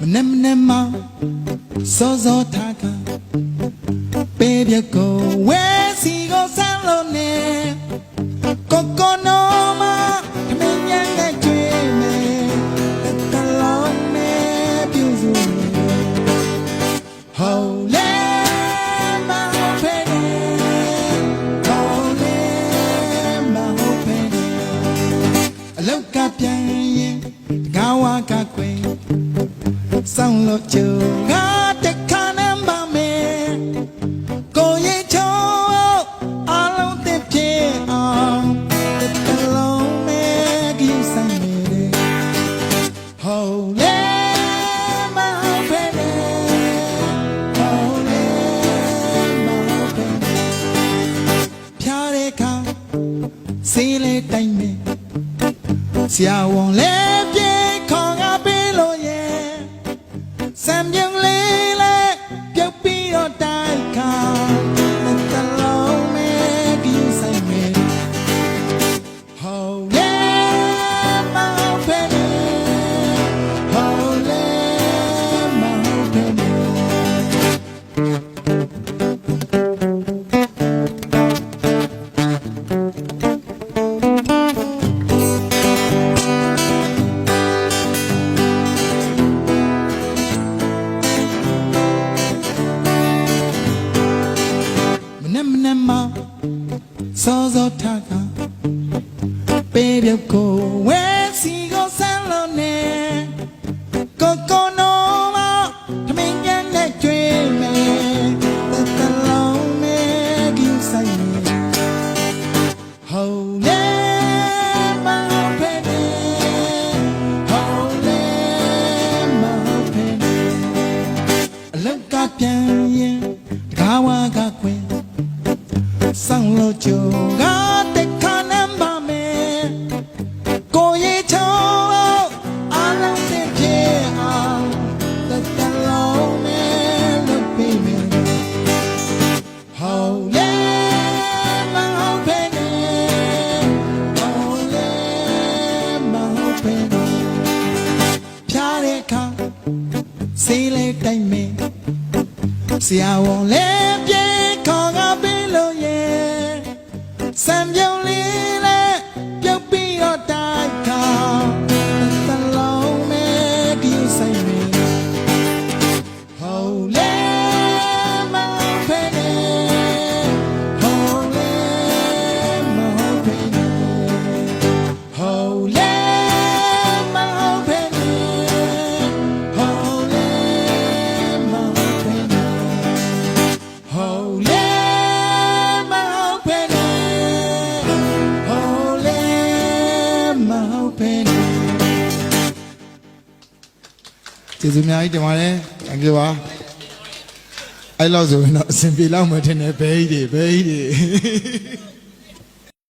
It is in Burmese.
မနဲ့မနဲ့မစောစောထားကပေးပြကိုဝဲစီကိုဆန်းလို့နေကိုကိုနိုမခမင်းညံနဲ့ကြွေးမယ်တစ်တလုံးနဲ့ပြုစုမယ်ဟောလေမဟုတ်ဖဲနေဟောလေမဟုတ်ဖဲနေအလောက်ကပြန်ရင်တကားဝါကကွယ်စောင်း လို့ကြုံငါတခါနမ်းပါမယ်ကိုရဲ့ချုံအလုံးတစ်ပြေအောင်တစ်တလုံးနဲ့ကြည့်ဆိုင်နေတယ်ဟောလေမဟုတ်ဖဲနေဟောလေမဟုတ်ဖဲနေဖြားတဲ့ခါစေးလေးတိုင်းမယ်ဆရာဝန်လေး နဲ့မနဲ့မစောစောထားကပေးပြုတ်ကိုဝဲ လို့ကြုံကတက်ခါနမ်းပါမယ်ကိုရဲ့ချောအလုံးစင်ပြေအောင်တစ်တလုံးနဲ့လုပ်ပေးမယ်ဟောလေမဟုတ်ဖဲနေဟောလေမဟုတ်ဖဲနေဖြားတဲ့ခါစေးလေးတိုင်းမင်းဆရာဝန်လေး ကျေးဇူးများကြီးတင်ပါတယ်။ Thank you ပါ။အဲ့လောက်ဆိုရင်တော့အဆင်ပြေလောက်မှထင်တယ်ဘဲကြီးတွေဘဲကြီးတွေ